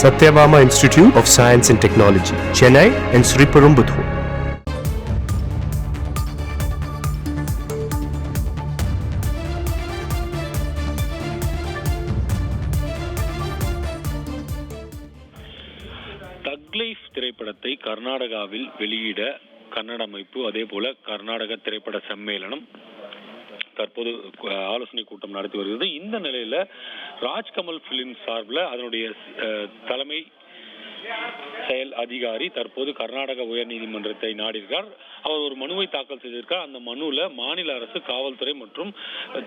Sathyabama institute of science and technology Chennai and Sriperumbudur Thug Life திரைப்படத்தை கர்நாடகாவில் வெளியிட கன்னட அமைப்பு அதே போல கர்நாடக திரைப்பட சம்மேளனம் தற்போது ஆலோசனை கூட்டம் நடத்தி வருகிறது. இந்த நிலையில ராஜ்கமல் பிலிம் சார்பில் அதனுடைய தலைமை செயல் அதிகாரி தற்போது கர்நாடக உயர்நீதிமன்றத்தை நாடியிருக்கார். அவர் ஒரு மனுவை தாக்கல் செய்திருக்கார். அந்த மனுவில் மாநில அரசு காவல்துறை மற்றும்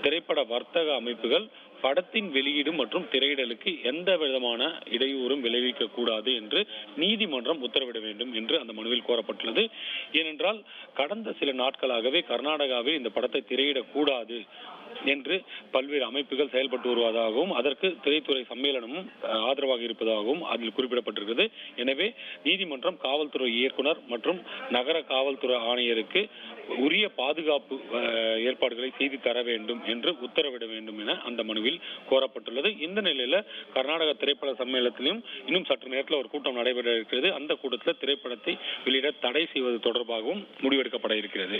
திரைப்பட வர்த்தக அமைப்புகள் படத்தின் வெளியீடு மற்றும் திரையிடலுக்கு எந்த விதமான இடையூறும் விளைவிக்க கூடாது என்று நீதிமன்றம் உத்தரவிட வேண்டும் என்று அந்த மனுவில் கோரப்பட்டுள்ளது. ஏனென்றால் கடந்த சில நாட்களாகவே கர்நாடகாவில் இந்த படத்தை திரையிடக்கூடாது என்று பல்வேறு அமைப்புகள் செயல்பட்டு வருவதாகவும் அதற்கு திரைத்துறை சம்மேளனமும் ஆதரவாக இருப்பதாகவும் அதில் குறிப்பிடப்பட்டிருக்கிறது. எனவே நீதிமன்றம் காவல்துறை இயக்குனர் மற்றும் நகர காவல்துறை ஆணையருக்கு உரிய பாதுகாப்பு ஏற்பாடுகளை செய்து தர வேண்டும் என்று உத்தரவிட வேண்டும் என அந்த மனுவில் கோரப்பட்டுள்ளது. இந்த நிலையில கர்நாடக திரைப்பட சம்மேளனத்திலும் இன்னும் சற்று நேரத்தில் ஒரு கூட்டம் நடைபெற இருக்கிறது. அந்த கூட்டத்தில் திரைப்படத்தை வெளியிட தடை செய்வது தொடர்பாகவும் முடிவெடுக்கப்பட இருக்கிறது.